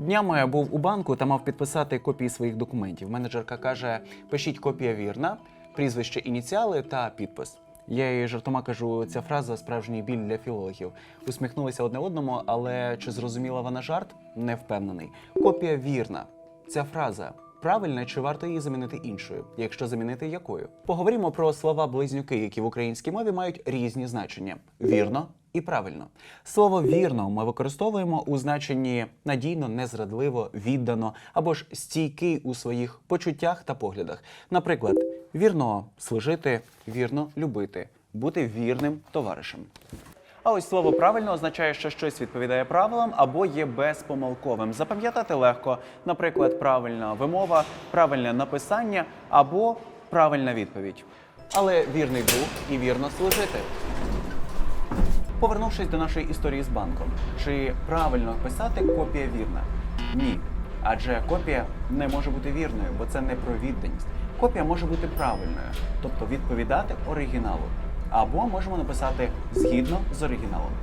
Днями був у банку та мав підписати копії своїх документів. Менеджерка каже: пишіть копія вірна, прізвище, ініціали та підпис. Я їй жартома кажу, ця фраза справжній біль для філологів. Усміхнулися одне одному, але чи зрозуміла вона жарт? Не впевнений. Копія вірна. Ця фраза правильна чи варто її замінити іншою? Якщо замінити якою? Поговоримо про слова близнюки, які в українській мові мають різні значення: вірно і правильно. Слово вірно ми використовуємо у значенні надійно, незрадливо, віддано або ж стійкий у своїх почуттях та поглядах. Наприклад, вірно служити, вірно любити, бути вірним товаришем. А ось слово правильно означає, що щось відповідає правилам або є безпомилковим. Запам'ятати легко, наприклад, правильна вимова, правильне написання або правильна відповідь. Але вірний друг і вірно служити. Повернувшись до нашої історії з банком, чи правильно писати копія вірна? Ні. Адже копія не може бути вірною, бо це не про відданість. Копія може бути правильною, тобто відповідати оригіналу. Або можемо написати згідно з оригіналом.